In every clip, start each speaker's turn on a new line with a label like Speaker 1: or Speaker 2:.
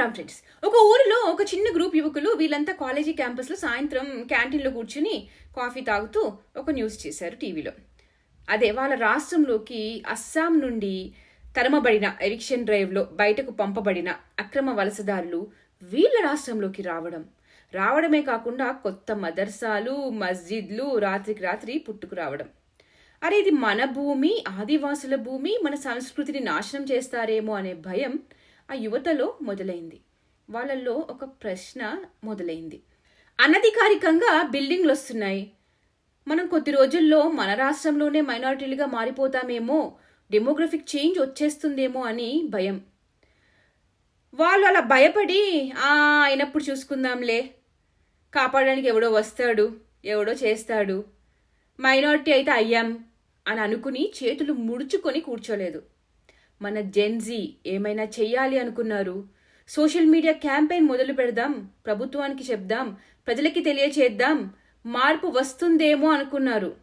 Speaker 1: Ram friends. ఒక ఊరిలో ఒక చిన్న గ్రూప్ యువకులు వీళ్ళంతా కాలేజీ క్యాంపస్లో సాయంత్రం క్యాంటీన్లో కూర్చుని కాఫీ తాగుతూ ఒక న్యూస్ చేశారు టీవీలో. అదే వాళ్ళ రాష్ట్రంలోకి అస్సాం నుండి తరమబడిన ఎవిక్షన్ డ్రైవ్లో బయటకు పంపబడిన అక్రమ వలసదారులు వీళ్ళ రాష్ట్రంలోకి రావడం. రావడమే కాకుండా కొత్త మదర్సాలు మస్జిద్లు రాత్రికి రాత్రి పుట్టుకు రావడం. అరే ఇది మన భూమి ఆదివాసుల భూమి మన సంస్కృతిని నాశనం చేస్తారేమో అనే భయం ఆ యువతలో మొదలైంది. వాళ్ళల్లో ఒక ప్రశ్న మొదలైంది. అనధికారికంగా బిల్డింగ్లు వస్తున్నాయి మనం కొద్ది రోజుల్లో మన రాష్ట్రంలోనే మైనారిటీలుగా మారిపోతామేమో డెమోగ్రఫిక్ చేంజ్ వచ్చేస్తుందేమో అని భయం. వాళ్ళు అలా భయపడి ఆ అయినప్పుడు చూసుకుందాంలే. కాపాడడానికి ఎవడో వస్తాడు ఎవడో చేస్తాడు. మైనారిటీ అయితే అయ్యాం అని అనుకుని చేతులు ముడుచుకొని కూర్చోలేదు. మన జెన్జీ ఏమైనా చెయ్యాలి అనుకున్నారు? సోషల్ మీడియా క్యాంపెయిన్ మొదలు పెడదాం ప్రభుత్వానికి చెప్దాం ప్రజలకి తెలియచేద్దాం మార్పు వస్తుందేమో అనుకున్నారు.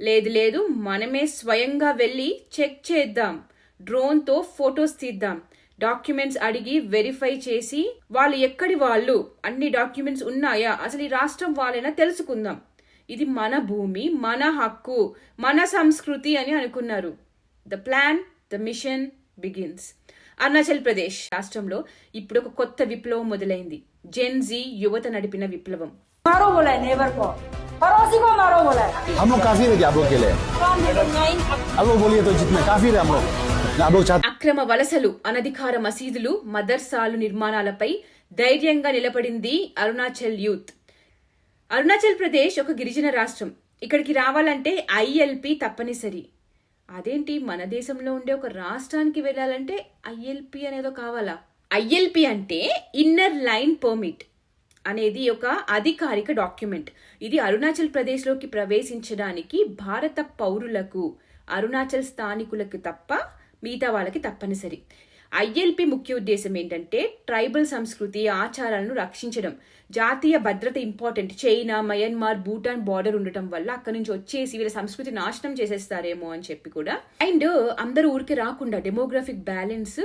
Speaker 1: లేదు లేదు మనమే స్వయంగా వెళ్ళి చెక్ చేద్దాం డ్రోన్తో ఫొటోస్ తీద్దాం డాక్యుమెంట్స్ అడిగి వెరిఫై చేసి వాళ్ళు ఎక్కడి వాళ్ళు అన్ని డాక్యుమెంట్స్ ఉన్నాయా అసలు ఈ రాష్ట్రం వాళ్ళైనా తెలుసుకుందాం. ఇది మన భూమి మన హక్కు మన సంస్కృతి అని అనుకున్నారు. The plan the mission begins Arunachal Pradesh రాష్ట్రంలో ఇప్పుడు ఒక కొత్త విప్లవం మొదలైంది. జెన్ జీ యువత నడిపిన విప్లవం. అక్రమ వలసలు అనధికార మసీదులు మదర్సాలు నిర్మాణాలపై ధైర్యంగా నిలబడింది అరుణాచల్ యూత్. అరుణాచల్ ప్రదేశ్ ఒక గిరిజన రాష్ట్రం. ఇక్కడికి రావాలంటే ఐఎల్పి తప్పనిసరి. అదేంటి మన దేశంలో ఉండే ఒక రాష్ట్రానికి వెళ్ళాలంటే ఐఎల్పి అనేదో కావాలా? ఐఎల్పి అంటే ఇన్నర్ లైన్ పర్మిట్ అనేది ఒక అధికారిక డాక్యుమెంట్. ఇది అరుణాచల్ ప్రదేశ్లోకి ప్రవేశించడానికి భారత పౌరులకు అరుణాచల్ స్థానికులకు తప్ప మిగతా వాళ్ళకి తప్పనిసరి. ఐఎల్పి ముఖ్య ఉద్దేశం ఏంటంటే ట్రైబల్ సంస్కృతి ఆచారాలను రక్షించడం. జాతీయ భద్రత important. China Myanmar Bhutan border ఉండటం వల్ల అక్కడ నుంచి వచ్చేసి వీళ్ళ సంస్కృతి నాశనం చేసేస్తారేమో అని చెప్పి కూడా. అండ్ అందరూ ఊరికి రాకుండా డెమోగ్రఫిక్ బ్యాలెన్స్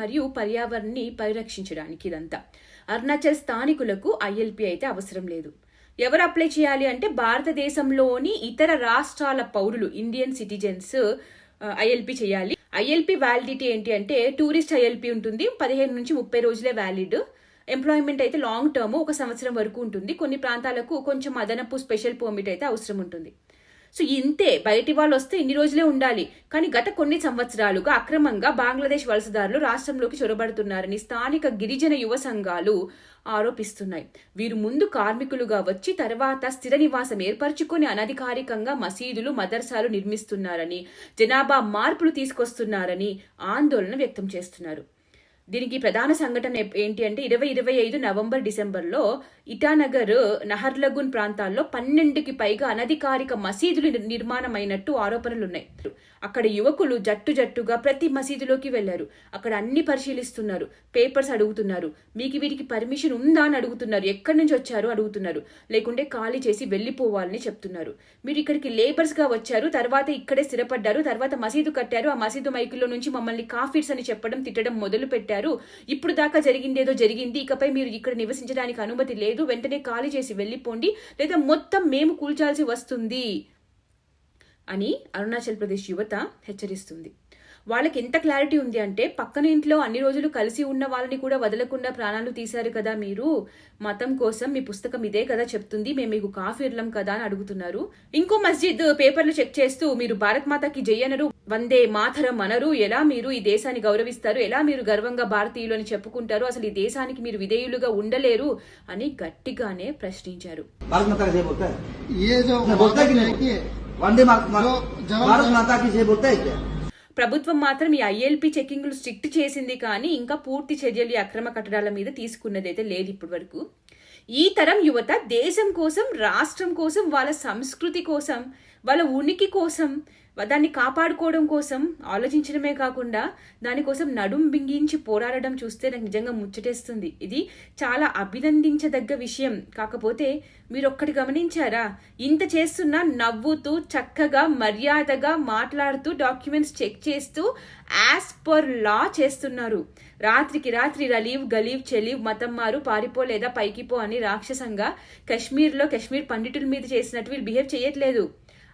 Speaker 1: మరియు పర్యావరణాన్ని పరిరక్షించడానికి ఇదంతా. అరుణాచల్ స్థానికులకు ఐఎల్పి అయితే అవసరం లేదు. ఎవరు అప్లై చేయాలి అంటే భారతదేశంలోని ఇతర రాష్ట్రాల పౌరులు Indian citizens I L P చేయాలి. ఐఎల్పి వ్యాలిడిటీ ఏంటి అంటే టూరిస్ట్ ఐఎల్పి ఉంటుంది. పదిహేను నుంచి ముప్పై రోజులే వ్యాలిడ్ ఎంప్లాయ్మెంట్ అయితే లాంగ్ టర్మ్ ఒక సంవత్సరం వరకు ఉంటుంది. కొన్ని ప్రాంతాలకు కొంచెం అదనపు స్పెషల్ పర్మిట్ అయితే అవసరం ఉంటుంది. సో ఇంతే బయటి వాళ్ళు వస్తే ఇన్ని రోజులే ఉండాలి. కానీ గత కొన్ని సంవత్సరాలుగా అక్రమంగా బంగ్లాదేశ్ వలసదారులు రాష్ట్రంలోకి చొరబడుతున్నారని స్థానిక గిరిజన యువ సంఘాలు ఆరోపిస్తున్నాయి. వీరు ముందు కార్మికులుగా వచ్చి తర్వాత స్థిర నివాసం ఏర్పరచుకొని అనధికారికంగా మసీదులు మదర్సాలు నిర్మిస్తున్నారని జనాభా మార్పులు తీసుకొస్తున్నారని ఆందోళన వ్యక్తం చేస్తున్నారు. దీనికి ప్రధాన సంఘటన ఏంటి అంటే ఇరవై ఇరవై ఐదు నవంబర్ డిసెంబర్లో ఇటానగర్ నహర్లగున్ ప్రాంతాల్లో పన్నెండుకి పైగా అనధికారిక మసీదులు నిర్- నిర్మాణమైనట్టు ఆరోపణలున్నాయి. అక్కడ యువకులు జట్టు జట్టుగా ప్రతి మసీదులోకి వెళ్ళారు అక్కడ అన్ని పరిశీలిస్తున్నారు. పేపర్స్ అడుగుతున్నారు. మీకు వీరికి పర్మిషన్ ఉందా? అని అడుగుతున్నారు. ఎక్కడి నుంచి వచ్చారు? అడుగుతున్నారు. లేకుంటే ఖాళీ చేసి వెళ్ళిపోవాలని చెప్తున్నారు. మీరు ఇక్కడికి లేబర్స్గా వచ్చారు. తర్వాత ఇక్కడే స్థిరపడ్డారు. తర్వాత మసీదు కట్టారు. ఆ మసీదు మైకుల్లో నుంచి మమ్మల్ని కాఫీడ్స్ అని చెప్పడం తిట్టడం మొదలు పెట్టారు ఇప్పుడు దాకా జరిగిందేదో జరిగింది. ఇకపై మీరు ఇక్కడ నివసించడానికి అనుమతి లేదు. వెంటనే ఖాళీ చేసి వెళ్ళిపోండి. లేదా మొత్తం మేము కూల్చాల్సి వస్తుంది అని అరుణాచల్ ప్రదేశ్ యువత హెచ్చరిస్తుంది. వాళ్ళకి ఎంత క్లారిటీ ఉంది అంటే పక్కన ఇంట్లో అన్ని రోజులు కలిసి ఉన్న వాళ్ళని కూడా వదలకుండా ప్రాణాలు తీశారు కదా మీరు మతం కోసం మీ పుస్తకం ఇదే కదా చెప్తుంది మేము మీకు కాఫీర్లం కదా అని అడుగుతున్నారు ఇంకో మస్జిద్ పేపర్లు చెక్ చేస్తూ మీరు భారత్ మాతకి జై అనరు వందే మాతరం అనరు ఎలా మీరు ఈ దేశాన్ని గౌరవిస్తారు ఎలా మీరు గర్వంగా భారతీయులు అని చెప్పుకుంటారు అసలు ఈ దేశానికి మీరు విధేయులుగా ఉండలేరు అని గట్టిగానే ప్రశ్నించారు
Speaker 2: भारत माता की जय बोलता है
Speaker 3: ये जो
Speaker 2: नहीं, बोलता है कि नहीं
Speaker 3: देखिए
Speaker 2: वंदे मात- मात-
Speaker 3: जो जवान-
Speaker 2: भारत माता की जय बोलता है क्या
Speaker 1: ప్రభుత్వం మాత్రం ఈ ఐఎల్పి చెకింగ్లు స్ట్రిక్ట్ చేసింది కానీ ఇంకా పూర్తి చర్యలు ఈ అక్రమ కట్టడాల మీద తీసుకున్నదైతే లేదు ఇప్పటి వరకు ఈ తరం యువత దేశం కోసం రాష్ట్రం కోసం వాళ్ళ సంస్కృతి కోసం వాళ్ళ ఉనికి కోసం దాన్ని కాపాడుకోవడం కోసం ఆలోచించడమే కాకుండా దానికోసం నడుం బింగించి పోరాడడం చూస్తే నాకు నిజంగా ముచ్చటేస్తుంది. ఇది చాలా అభినందించదగ్గ విషయం. కాకపోతే మీరు ఒక్కటి గమనించారా? ఇంత చేస్తున్నా నవ్వుతూ చక్కగా మర్యాదగా మాట్లాడుతూ డాక్యుమెంట్స్ చెక్ చేస్తూ యాజ్ పర్ లా చేస్తున్నారు. రాత్రికి రాత్రి రలీవ్ గలీవ్ చెలీవ్ మతం మారు పారిపో లేదా పైకి పో అని రాక్షసంగా కశ్మీర్లో కశ్మీర్ పండితుల మీద చేసినట్టు వీళ్ళు బిహేవ్ చేయట్లేదు.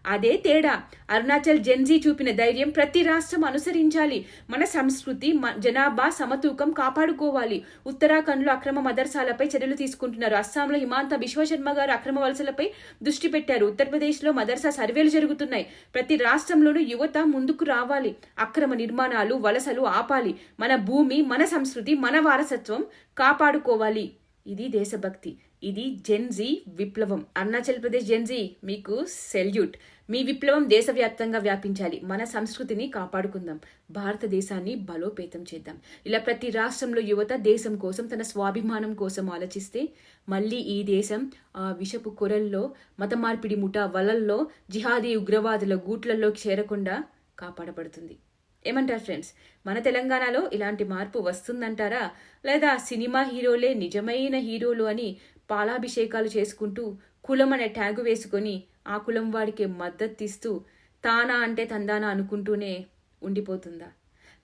Speaker 1: అదే తేడా. అరుణాచల్ జెన్జీ చూపిన ధైర్యం ప్రతి రాష్ట్రం అనుసరించాలి. మన సంస్కృతి మ- జనాభా సమతూకం కాపాడుకోవాలి. ఉత్తరాఖండ్లో అక్రమ మదర్సాలపై చర్యలు తీసుకుంటున్నారు. అస్సాంలో హిమాంత విశ్వశర్మ గారు అక్రమ వలసలపై దృష్టి పెట్టారు. ఉత్తరప్రదేశ్లో మదర్సా సర్వేలు జరుగుతున్నాయి. ప్రతి రాష్ట్రంలోనూ యువత ముందుకు రావాలి. అక్రమ నిర్మాణాలు వలసలు ఆపాలి. మన భూమి మన సంస్కృతి మన వారసత్వం కాపాడుకోవాలి. ఇది దేశభక్తి. ఇది జెన్జీ విప్లవం. అరుణాచల్ ప్రదేశ్ జెన్జీ మీకు సెల్యూట్. మీ విప్లవం దేశవ్యాప్తంగా వ్యాపించాలి. మన సంస్కృతిని కాపాడుకుందాం. భారతదేశాన్ని బలోపేతం చేద్దాం. ఇలా ప్రతి రాష్ట్రంలో యువత దేశం కోసం తన స్వాభిమానం కోసం ఆలోచిస్తే మళ్ళీ ఈ దేశం ఆ విషపు కొరల్లో మత మార్పిడి ముఠా వలల్లో జిహాదీ ఉగ్రవాదుల గూట్లలోకి చేరకుండా కాపాడబడుతుంది. ఏమంటారు ఫ్రెండ్స్? మన తెలంగాణలో ఇలాంటి మార్పు వస్తుందంటారా? లేదా సినిమా హీరోలే నిజమైన హీరోలు అని పాలాభిషేకాలు చేసుకుంటూ కులం అనే ట్యాగు వేసుకొని ఆ కులం వాడికి మద్దతు ఇస్తూ తానా అంటే తందానా అనుకుంటూనే ఉండిపోతుందా?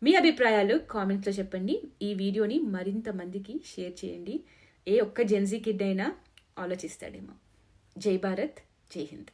Speaker 1: మీ అభిప్రాయాలు కామెంట్స్లో చెప్పండి. ఈ వీడియోని మరింత మందికి షేర్ చేయండి. ఏ ఒక్క జెన్జీ కిడ్ అయినా ఆలోచిస్తాడేమో. జై భారత్ జై హింద్.